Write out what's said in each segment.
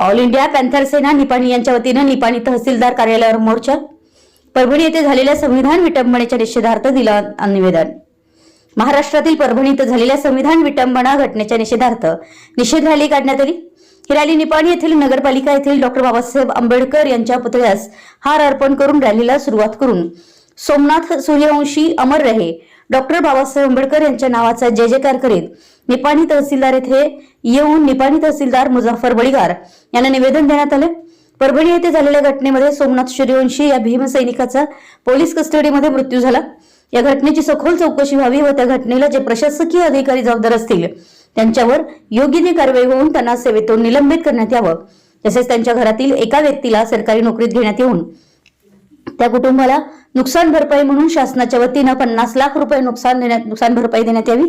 All India Panther Sena Nipani यांच्या वतीनं निपाणी तहसीलदार कार्यालयावर मोर्चा. परभणी येथे झालेल्या संविधान विटंबनेच्या निषेधार्थ दिलं निवेदन. महाराष्ट्रातील परभणी इथं झालेल्या संविधान विटंबना घटनेच्या निषेधार्थ निषेध रॅली काढण्यात आली. ही रॅली निपाणी येथील नगरपालिका येथील डॉक्टर बाबासाहेब आंबेडकर यांच्या पुतळ्यास हार अर्पण करून रॅलीला सुरुवात करून सोमनाथ सूर्यवंशी अमर रहे. डॉक्टर बाबासाहेब आंबेडकर यांच्या नावाचा जय जयकार करीत निपाणी तहसीलदार येथे येऊन निपाणी तहसीलदार मुझफ्फर बळीगार यांना निवेदन देण्यात आले. परभणी येथे झालेल्या घटनेमध्ये सोमनाथ सूर्यवंशी या भीमसैनिकाचा पोलीस कस्टडीमध्ये मृत्यू झाला. या घटनेची सखोल चौकशी व्हावी व त्या घटनेला जे प्रशासकीय अधिकारी जबाबदार असतील त्यांच्यावर योग्य ती कारवाई होऊन त्यांना सेवेतून निलंबित करण्यात यावं. तसेच त्यांच्या घरातील एका व्यक्तीला सरकारी नोकरीत घेण्यात येऊन त्या कुटुंबाला नुकसान भरपाई म्हणून शासनाच्या वतीनं पन्नास लाख रुपये नुकसान देण्यात नुकसान भरपाई देण्यात यावी.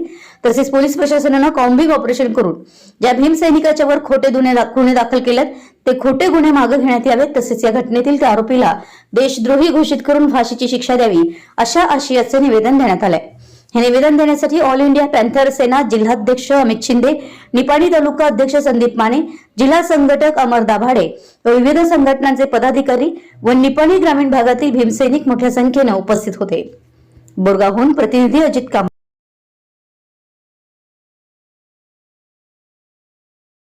तसेच पोलीस प्रशासनानं कॉम्बिंग ऑपरेशन करून ज्या भीमसैनिकाच्या वर खोटे गुन्हे गुन्हे दाखल केलेत ते खोटे गुन्हे मागे घेण्यात यावेत. तसेच या घटनेतील त्या आरोपीला देशद्रोही घोषित करून फाशीची शिक्षा द्यावी अशा आशयाचे निवेदन देण्यात आलंय. हे निवेदन देण्यासाठी ऑल इंडिया पॅन्थर सेना जिल्हाध्यक्ष अमित शिंदे निपाणी तालुका अध्यक्ष संदीप माने जिल्हा संघटक अमर दाभाडे व विविध संघटनांचे पदाधिकारी व निपाणी ग्रामीण भागातील भीमसैनिक मोठ्या संख्येनं उपस्थित होते. बोरगावहून प्रतिनिधी अजित कांबळे